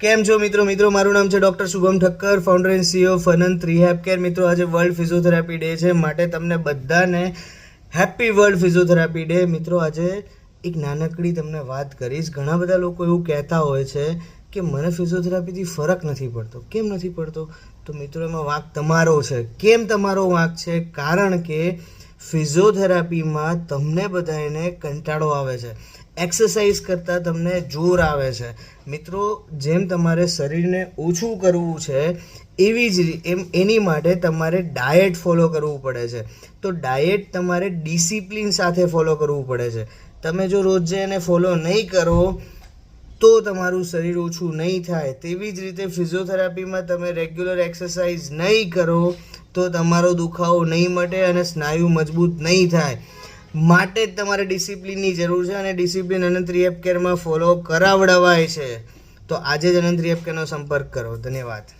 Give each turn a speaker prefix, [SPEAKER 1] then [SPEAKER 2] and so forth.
[SPEAKER 1] કેમ છો મિત્રો? મિત્રો, મારું નામ છે doctor Shubham Thakkar founder and CEO ફનંત rehab care મિત્રો, આજે વર્લ્ડ ફિઝિયોથેરાપી ડે છે. માટે તમને બધાને હેપી વર્લ્ડ ફિઝિયોથેરાપી ડે મિત્રો, આજે એક નાનકડી તમને વાત કરીશ. ઘણા બધા લોકો એવું કહેતા હોય છે કે મને ફિઝિયોથેરાપીથી ફરક નથી પડતો. કેમ નથી પડતો? તો મિત્રો, એમાં વાંક તમારો છે. કેમ તમારો વાંક છે? કારણ કે ફિઝિયોથેરાપીમાં તમને બધાને કંટાળો આવે છે. એક્સરસાઇઝ કરતાં તમને જોર આવે છે. મિત્રો, જેમ તમારે શરીરને ઓછું કરવું છે, એવી જ એમ, એની માટે તમારે ડાયટ ફોલો કરવું પડે છે. તો ડાયટ તમારે ડિસિપ્લિન સાથે ફોલો કરવું પડે છે. તમે જો રોજે એને ફોલો નહીં કરો, તો તમારું શરીર ઓછું નહીં થાય. તેવી જ રીતે ફિઝિયોથેરાપીમાં તમે રેગ્યુલર એક્સરસાઇઝ નહીં કરો તો તમારો દુખાવો નહીં મટે અને સ્નાયુ મજબૂત નહીં થાય. માટે જ તમારે ડિસિપ્લિનની જરૂર છે અને ડિસિપ્લિન અનંત રિએપ કેરમાં ફોલો કરાવડાવાય છે. તો આજે જ અનંત રિએપ કેરનો સંપર્ક કરો. ધન્યવાદ.